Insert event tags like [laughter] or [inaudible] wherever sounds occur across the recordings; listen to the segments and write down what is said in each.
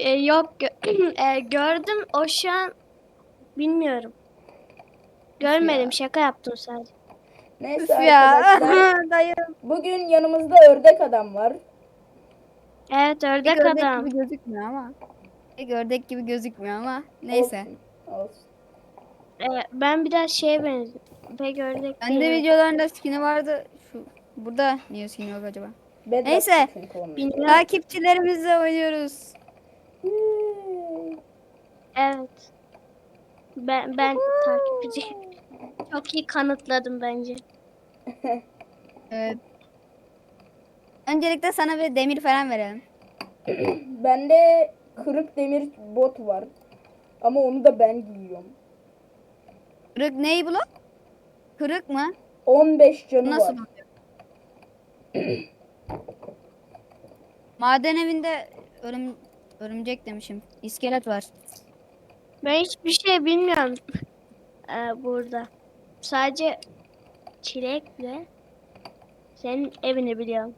E, yok gö- [clears throat] e, gördüm o şu an bilmiyorum. Görmedim şaka yaptım sadece. Neyse Üf ya. arkadaşlar. [laughs] Dayı. Bugün yanımızda ördek adam var. Evet ördek Pek ördek adam. gibi gözükmüyor ama. Pek ördek gibi gözükmüyor ama. Neyse. Olsun. olsun. E, ben biraz şeye benziyorum. Pek ördek Bende değilim. videolarında skin'i vardı. Şu burada niye skin yok acaba? Bedrock Neyse. çünkü onun. Bilmiyorum. Takipçilerimizle oynuyoruz. Evet. Ben ben takipçi. Çok iyi kanıtladım bence. [laughs] Evet. Öncelikle sana bir demir falan verelim. [clears throat] Bende kırık demir bot var. Ama onu da ben giyiyorum. Kırık neyi lan? Kırık mı? 15 canı Nasıl var. oluyor? [clears throat] Maden evinde örüm, örümcek demişim. İskelet var. Ben hiçbir şey bilmiyorum e, burada. Sadece çilekle senin evini biliyorum.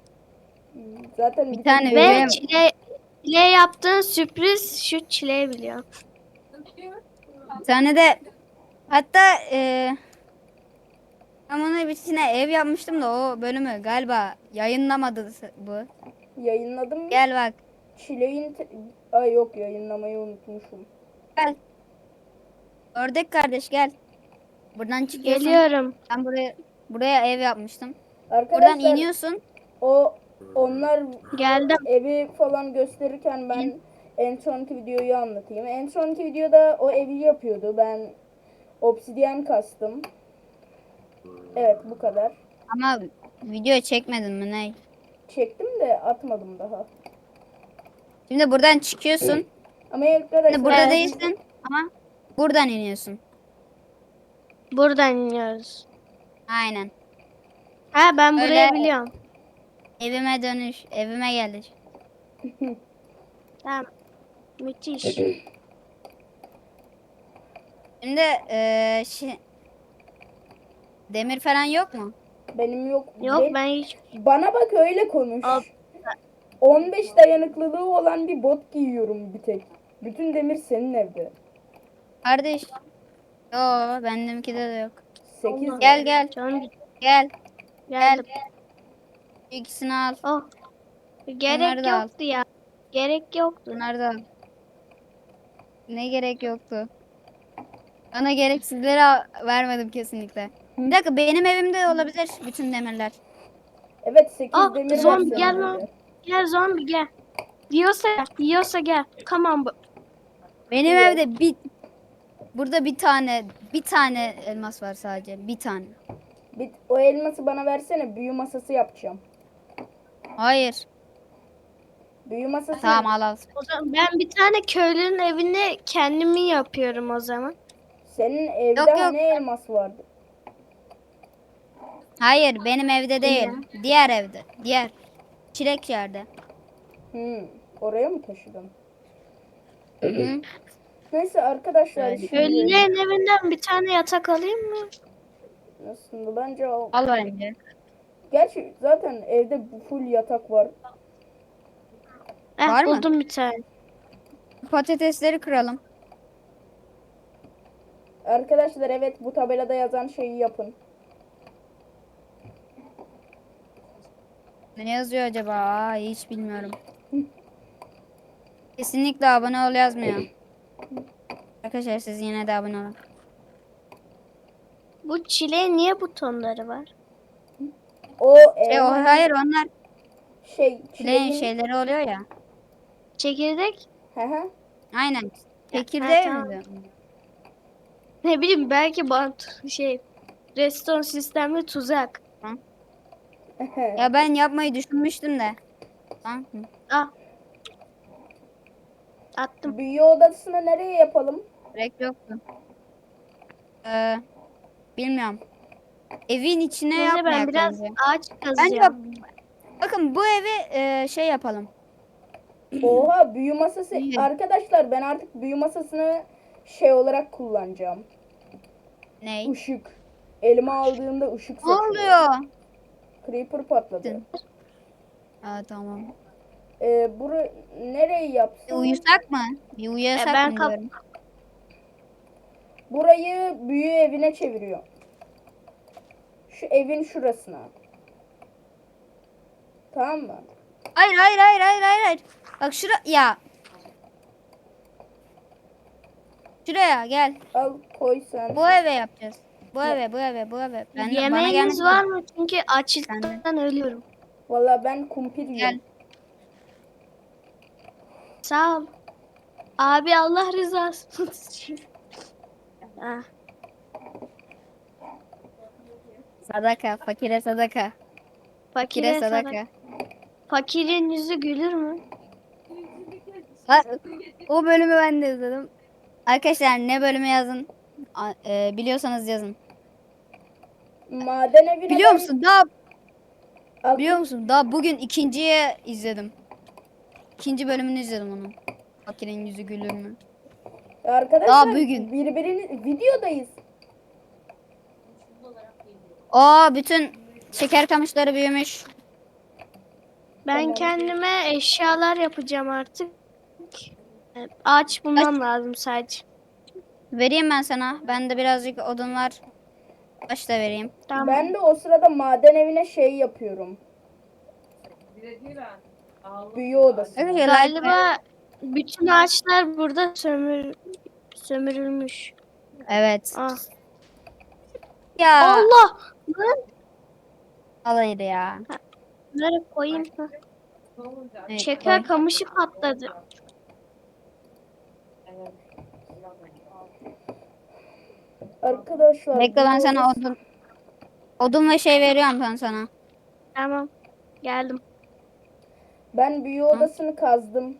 Zaten Bir tane Ve çile, çile yaptığın sürpriz şu çileği biliyorum. Bir tane de hatta eee ben onun içine ev yapmıştım da o bölümü galiba yayınlamadı bu. yayınladım. Gel bak. Çileğin te- Ay yok yayınlamayı unutmuşum. Gel. Ördek kardeş gel. Buradan çıkıyorsun. Geliyorum. Ben buraya buraya ev yapmıştım. Arkadaşlar Buradan iniyorsun. o onlar Geldim. evi falan gösterirken ben en sonki videoyu anlatayım. En sonki videoda o evi yapıyordu. Ben obsidyen kastım. Evet bu kadar. Ama video çekmedin mi ne? Çektim de atmadım daha. Şimdi buradan çıkıyorsun. Ama arkadaşlar Şimdi burada Evet. değilsin ama buradan iniyorsun. Buradan iniyoruz. Aynen. Ha ben Öyle- burayı biliyorum. Evime dönüş. Evime geldik. [laughs] Tamam. Müthiş. [laughs] Şimdi eee şey... Demir falan yok mu? benim yok. Yok Be- ben hiç Bana bak öyle konuş. Al. 15 dayanıklılığı olan bir bot giyiyorum bir tek. Bütün demir senin evde. Kardeş. Yo benimki de yok. 8 Gel gel. canım Gel. geldim. İkisini al. Oh. Bunları Gerek da al. yoktu ya. Gerek yoktu. Bunları da al. Ne gerek yoktu. Bana gereksizleri vermedim kesinlikle. Bir dakika benim evimde olabilir bütün demirler. Evet 8 Ah, demir var zombi senin gel lan. evde. Gel zombi gel. Diyorsa diyorsa gel. Come on. bu- Benim Evet. evde bir burada bir tane bir tane elmas var sadece. Bir tane. Bir, o elması bana versene büyü masası yapacağım. Hayır. Büyü masası Tamam al al. O zaman ben bir tane köylünün evini kendimi yapıyorum o zaman. Senin evde Yok, yok. hani elmas vardı. Hayır benim evde değil. Diğer evde. Diğer. Çilek yerde. Hmm, oraya mı taşıdın? Neyse arkadaşlar şimdi Köylülerin evinden bir tane yatak alayım mı? aslında bence o Al bence. gerçi zaten evde full yatak var. Eh, Var mı? buldum bir tane. Patatesleri kıralım. Arkadaşlar evet bu tabelada yazan şeyi yapın. Ne yazıyor acaba? Aa, hiç bilmiyorum. Kesinlikle abone ol yazmıyor. Arkadaşlar siz yine de abone olun. Bu çileğin niye butonları var? O E, o, elma hayır onlar şey çileğin şeyleri oluyor ya. Çekirdek? Hı hı. Aynen. Çekirdeği mi? Ne bileyim belki bant şey reston sistemli tuzak. Ya ben yapmayı düşünmüştüm de. Lan. Ah. Attım. Büyü odasını nereye yapalım? Gerek yoktu. Ee, bilmiyorum. Evin içine Neyse ben yapmayak biraz bence. ağaç Bence kazacağım. bakın bu evi e, şey yapalım. Oha büyü masası. İyi. Arkadaşlar ben artık büyü masasını şey olarak kullanacağım. Ney? Işık. Elime aldığımda ışık Ne oluyor? Creeper patladı. Aa tamam. e, bura nereyi Bir yapsın? uyusak mı? Bir uyuyasak E, ben mı kap- diyorum. Burayı büyü evine çeviriyor. Şu evin şurasına. Tamam mı? Hayır hayır hayır hayır hayır. hayır. Bak şura ya. Şuraya gel. Al koy sen. Bu eve yapacağız. Bu eve, bu eve, bu eve. Ben de, bana Yemeğiniz var mı? Çünkü açlıktan ölüyorum. Valla ben kumpir Gel. yiyorum. Sağ ol. Abi Allah rızası için. [laughs] Ah, Sadaka, fakire sadaka. Fakire fakire sadaka. sadaka. Fakirin yüzü gülür mü? Ha, o bölümü ben de izledim. Arkadaşlar ne bölümü yazın? E, biliyorsanız yazın. Maden evine Biliyor ben- musun? Daha Al- biliyor musun? Daha bugün ikinciye izledim. İkinci bölümünü izledim onun. Fakirin yüzü gülür mü? Arkadaşlar Daha bugün. birbirini videodayız. Aa bütün şeker kamışları büyümüş. Ben Tamam. kendime eşyalar yapacağım artık. Ağaç bulmam lazım sadece. Vereyim ben sana. Bende birazcık odun var. Taş da vereyim. Tamam. Ben de o sırada maden evine şey yapıyorum. Büyü odası. Arkadaşlar, Galiba bütün ağaçlar burada sömür sömürülmüş. Evet. Ah. Ya. Allah! Lan Alaydı ya. Nereye koyayım? Evet, Şeker koy. kamışı patladı. Arkadaşlar. Bekle ben sana odun. Odun ve şey veriyorum ben sana. Tamam. Geldim. Ben büyü odasını kazdım.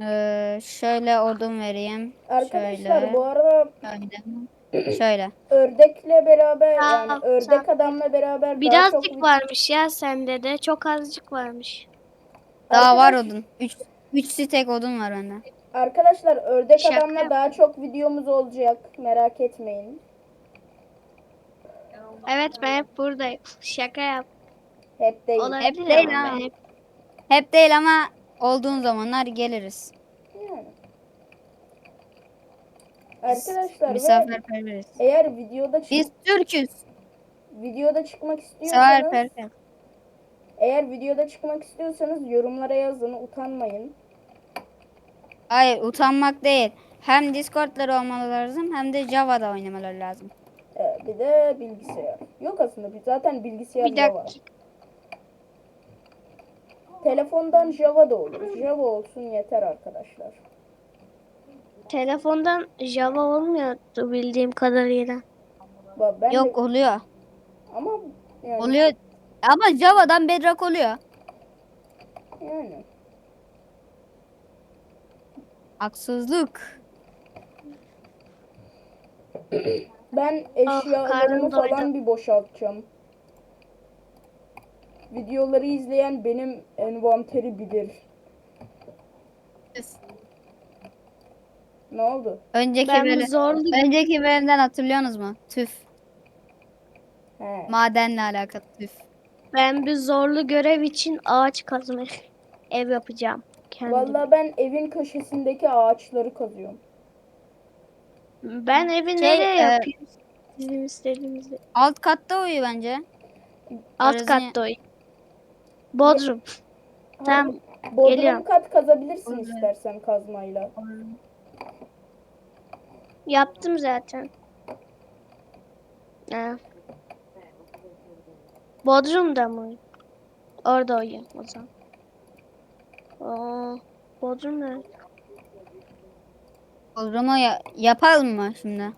Ee, şöyle odun vereyim. Arkadaşlar şöyle. bu arada Şöyle. Şöyle. ördekle beraber Sağ yani ol, ördek sağ adamla beraber daha çok Birazcık varmış ya sende de. Çok azıcık varmış. Daha var Arkadaş- odun. 3 3 stek odun var bende. Arkadaşlar ördek Şaka adamla daha çok videomuz olacak. Merak etmeyin. Evet ben hep buradayım. Şaka yap. Hep değil. Olabilir Hep değil ama hep- Hep değil ama olduğun zamanlar geliriz. Yani. Arkadaşlar ve misafirperveriz. eğer videoda çık- Biz Türk'üz. videoda çıkmak istiyorsanız Misafirperver. eğer videoda çıkmak istiyorsanız yorumlara yazın utanmayın. Hayır utanmak değil. Hem Discord'ları olmalı lazım hem de Java'da oynamaları lazım. Ee, bir de bilgisayar. Yok aslında bir- zaten bilgisayar Bir dakika. Telefondan Java da olur. Java olsun yeter arkadaşlar. Telefondan Java olmuyordu bildiğim kadarıyla. Bak ben Yok de, oluyor. ama yani, Oluyor. Ama Java'dan Bedrock oluyor. yani Haksızlık. ben Ah, eşyalarımı karnım falan bir boşaltacağım. Videoları izleyen benim envanteri bilir. Ne oldu? Önceki Ben bölüm, zorlu önceki bölümden hatırlıyorsunuz mu? Tüf. He. Madenle alakalı tüf. ben bir zorlu görev için ağaç kazma ev yapacağım. Kendim. Vallahi ben evin köşesindeki ağaçları kazıyorum. Ben evi Şey, nereye e, yapayım? Sizin istediğinizde. Alt katta uyu bence. Alt Arasını- katta o. Bodrum. Tamam. Bodrum Geliyorum. kat kazabilirsin istersen kazmayla. Yaptım zaten. Ha. Bodrum'da mı? Orada uyuyayım o zaman. Aa, Bodrum ne? Bodrum'u ya- yapalım mı şimdi?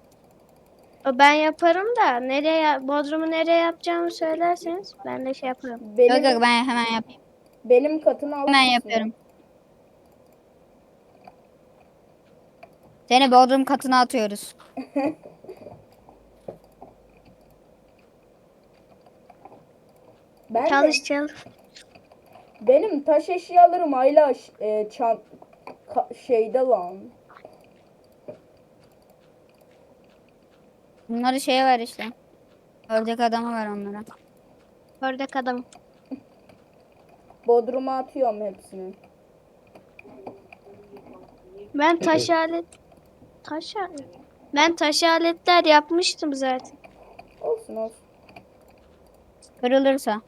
O Ben yaparım da nereye Bodrum'u nereye yapacağımı söylerseniz ben de şey yaparım. Benim, Yok yok ben hemen yapayım. benim katını al. Hemen yapıyorum. Seni Bodrum katına atıyoruz. [laughs] Ben de- Çalış çalış. Benim taş eşyalarım hala e, çan, şeyde lan. Bunları şeye ver işte. Ördek adamı ver onlara. Ördek adam. Bodrum'a atıyorum hepsini. Ben taş alet taş alet. Ben taş aletler yapmıştım zaten. Olsun olsun. Kırılırsa.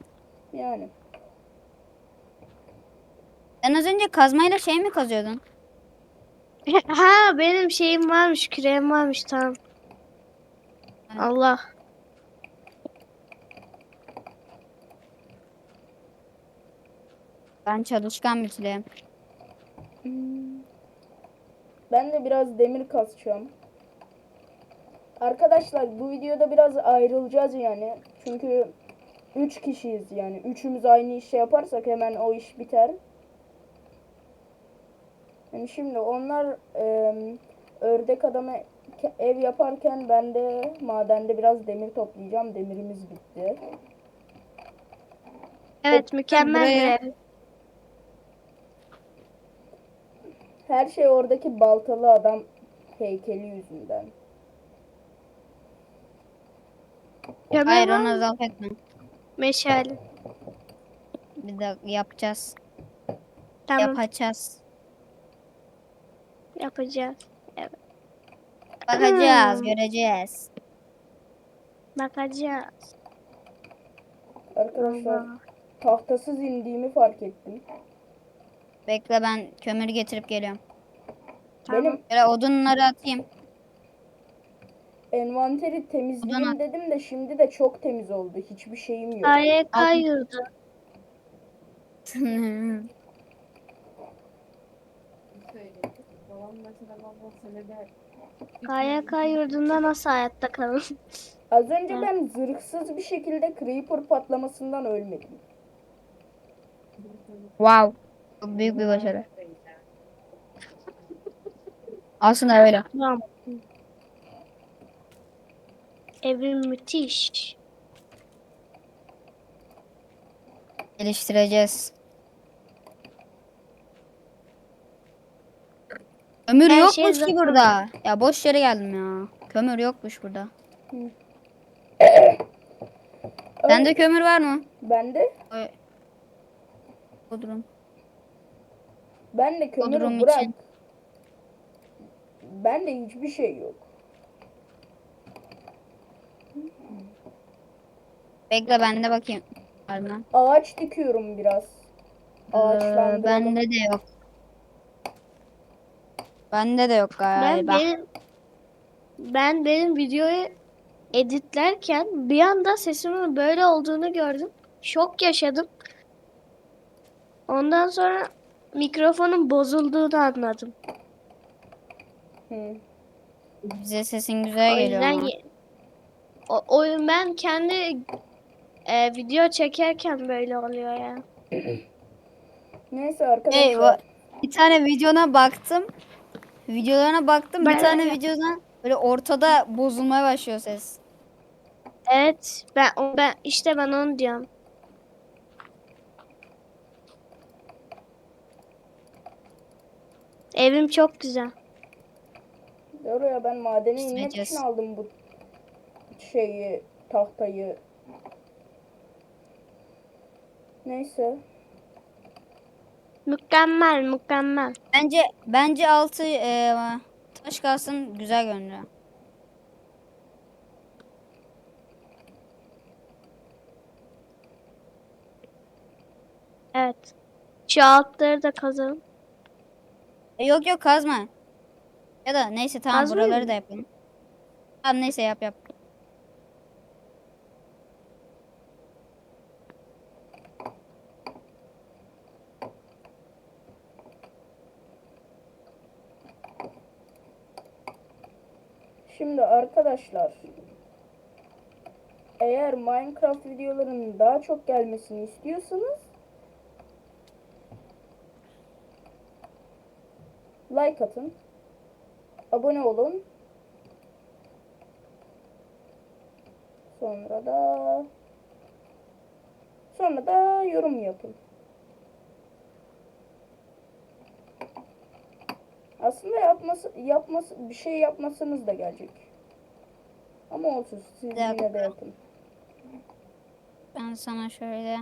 Yani. Sen az önce kazmayla şey mi kazıyordun? [laughs] ha benim şeyim varmış, küreğim varmış tamam. Allah. Ben çalışkan bir çileğim. Ben de biraz demir kasacağım. Arkadaşlar bu videoda biraz ayrılacağız yani. Çünkü 3 kişiyiz yani. Üçümüz aynı işi yaparsak hemen o iş biter. Yani şimdi onlar e, ördek adama ke- ev yaparken ben de madende biraz demir toplayacağım. Demirimiz bitti. Evet mükemmel bir ev. Her şey oradaki baltalı adam heykeli yüzünden. Kömür Hayır var onu mı? etme. Meşale. Bir de yapacağız. Tamam Yapacağız. Yapacağız. Evet. Bakacağız, Hmm. göreceğiz. Bakacağız. Arkadaşlar tahtasız indiğimi fark ettim. Bekle ben kömür getirip geliyorum. Tamam. Benim Böyle odunları atayım. envanteri temizleyeyim Odana- dedim de şimdi de çok temiz oldu. Hiçbir şeyim yok. AYK [laughs] Yurdu. AYK yurdunda nasıl hayatta kalın? [laughs] Az önce ben zırhsız bir şekilde creeper patlamasından ölmedim. wow. Çok büyük bir başarı. [laughs] Aslında öyle. Tamam. Evim müthiş. Geliştireceğiz. Kömür Her yokmuş şey ki zaten- burada. Ya boş yere geldim ya. Kömür yokmuş burada. Sende kömür var mı? Ben de Oy. Bodrum. ben de kömürü Bodrum bırak. için. Ben de hiçbir şey yok. Bekle ben de bakayım. Var mı? Ağaç dikiyorum biraz. Ee, Ağaçlandıralım. bende de yok. Bende de yok Ben galiba. benim ben benim videoyu editlerken bir anda sesimin böyle olduğunu gördüm. Şok yaşadım. Ondan sonra mikrofonun bozulduğunu anladım. Hı. Bize sesin güzel O geliyor yüzden ama. ye- o, o ben kendi e, video çekerken böyle oluyor ya. Neyse arkadaşlar. Eyvah. Bir tane videona baktım. Videolarına baktım. Bir Ben- tane videodan böyle ortada bozulmaya başlıyor ses. Evet, ben o- ben işte ben onu diyorum. Evim çok güzel. Doğru ya ben madene inmek için aldım bu şeyi, tahtayı. Neyse. Mükemmel, mükemmel. Bence bence altı e, taş kalsın güzel görünüyor. Evet. Şu altları da kazalım. E, yok yok kazma. Ya da neyse tamam Kazmayayım buraları da yapalım. Tamam neyse yap yap. Şimdi arkadaşlar eğer Minecraft videolarının daha çok gelmesini istiyorsanız like atın. Abone olun. Sonra da sonra da yorum yapın. Aslında yapması yapması bir şey yapmasanız da gelecek. Ama olsun siz dakika. yine de yapın. Ben sana şöyle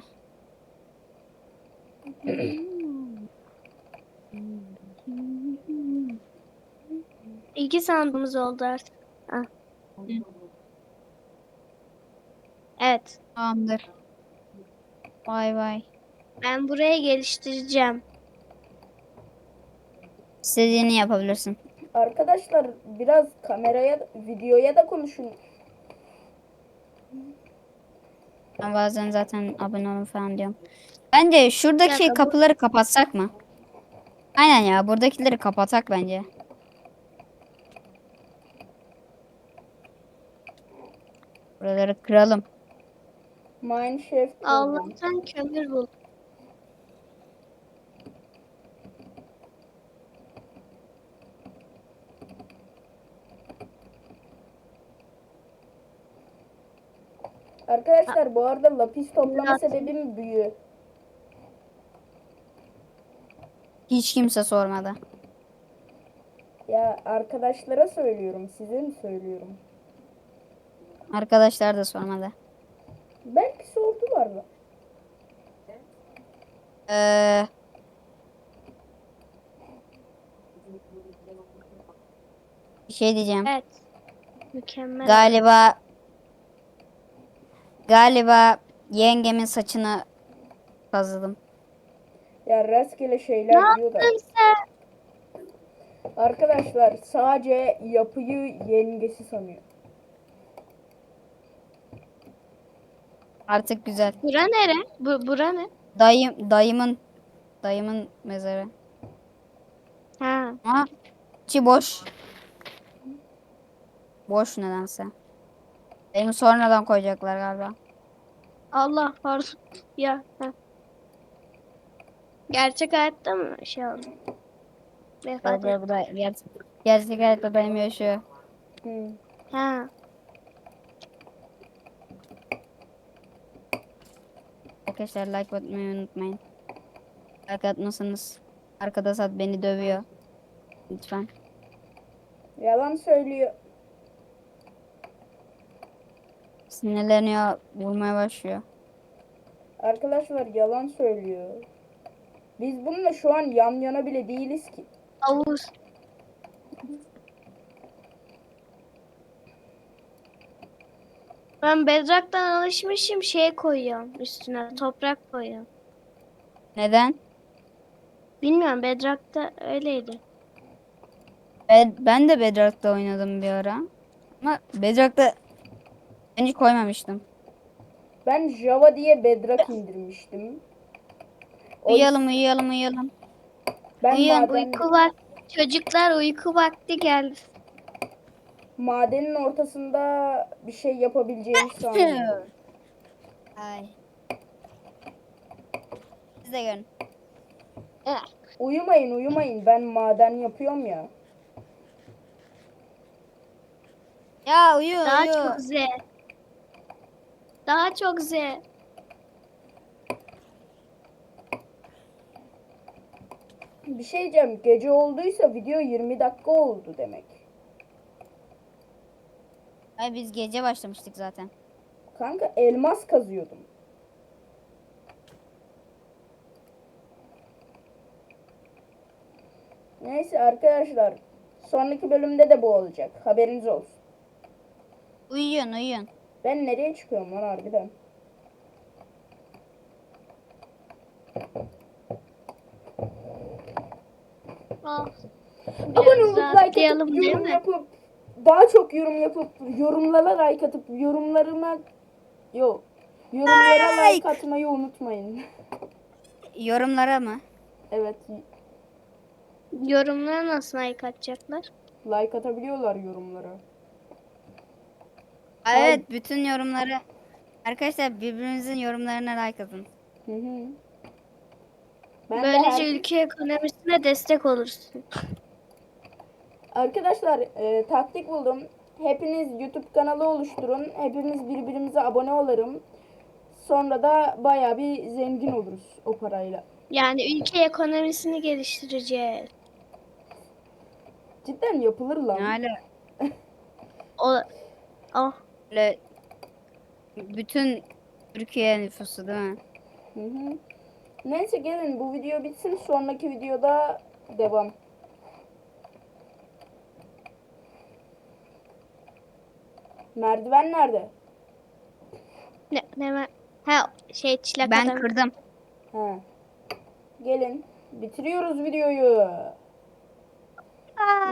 İki sandığımız oldu artık. Ha. Evet. Tamamdır. Vay vay. Ben burayı geliştireceğim. İstediğini yapabilirsin. Arkadaşlar biraz kameraya, videoya da konuşun. Ben bazen zaten abone olun falan diyorum. Bence şuradaki Ya, bu- kapıları kapatsak mı? Aynen ya buradakileri kapatak bence. Buraları kıralım. Mineshaft buldum. Allah'tan kömür bul. Arkadaşlar bu arada lapis toplama sebebim büyü. Hiç kimse sormadı. Ya arkadaşlara söylüyorum, size mi söylüyorum? Arkadaşlar da sormadı. Belki sordular da. Ee, bir şey diyeceğim. Evet. Mükemmel. Galiba galiba yengemin saçını kazıdım. Ya rastgele ne şeyler diyor da. yaptın sen? Arkadaşlar sadece yapıyı yengesi sanıyor. Artık güzel. Bura nere? Bu, bura ne? Dayım dayımın dayımın mezarı. Ha. Ama içi boş. Boş nedense. Benim sonradan koyacaklar galiba. Allah pardon. Ya. Ha. Gerçek hayatta mı şey oldu? Vefat ger gerçek hayatta dayım yaşıyor. Hı. Ha. Arkadaşlar like atmayı unutmayın. Like atmasanız arkada sat beni dövüyor. Lütfen. Yalan söylüyor. Sinirleniyor, vurmaya başlıyor. Arkadaşlar yalan söylüyor. Biz bununla şu an yan yana bile değiliz ki. Havuz. Ben bedrock'tan alışmışım şey koyuyorum üstüne toprak koyuyorum. Neden? Bilmiyorum bedrock'ta öyleydi. Ben, ben de Bedrock'ta oynadım bir ara. Ama Bedrock'ta ben hiç koymamıştım. Ben Java diye Bedrock indirmiştim. O Uyuyalım, uyuyalım, uyuyalım. ben uyuyan maden, Uyku vakti. Çocuklar uyku vakti geldi. madenin ortasında bir şey yapabileceğimi sanmıyorum. Ay. Siz de görün. uyumayın uyumayın ben maden yapıyorum ya. Ya uyu, Daha uyu. çok Z. Daha çok Z. Bir şey diyeceğim gece olduysa video 20 dakika oldu demek. Ay biz gece başlamıştık zaten. Kanka elmas kazıyordum. Neyse arkadaşlar. Sonraki bölümde de bu olacak. Haberiniz olsun. Uyuyun, uyuyun. Ben nereye çıkıyorum lan harbiden? Ah. Abone olup like atıp değil yorum mi? yapıp daha çok yorum yapıp yorumlara like atıp yorumlarıma yok. Yorumlara Like. like atmayı unutmayın. [laughs] Yorumlara mı? evet Yorumlara nasıl like atacaklar? like atabiliyorlar yorumlara. Ay, Evet, bütün yorumları. Arkadaşlar birbirinizin yorumlarına like atın. Hı hı. Ben de Böylece her- ülke ekonomisine destek olursun. Arkadaşlar e, taktik buldum. Hepiniz YouTube kanalı oluşturun. Hepimiz birbirimize abone olalım. Sonra da bayağı bir zengin oluruz o parayla. Yani ülke ekonomisini geliştireceğiz. Cidden yapılır lan. Ne O oh. Öyle bütün Türkiye nüfusu değil mi? Hı hı. Neyse gelin bu video bitsin sonraki videoda devam. Merdiven nerede? Ne, ne, ha şey çilek Ben adam. kırdım. He. Gelin bitiriyoruz videoyu.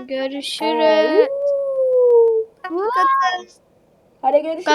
Görüşürüz. Hadi görüşürüz.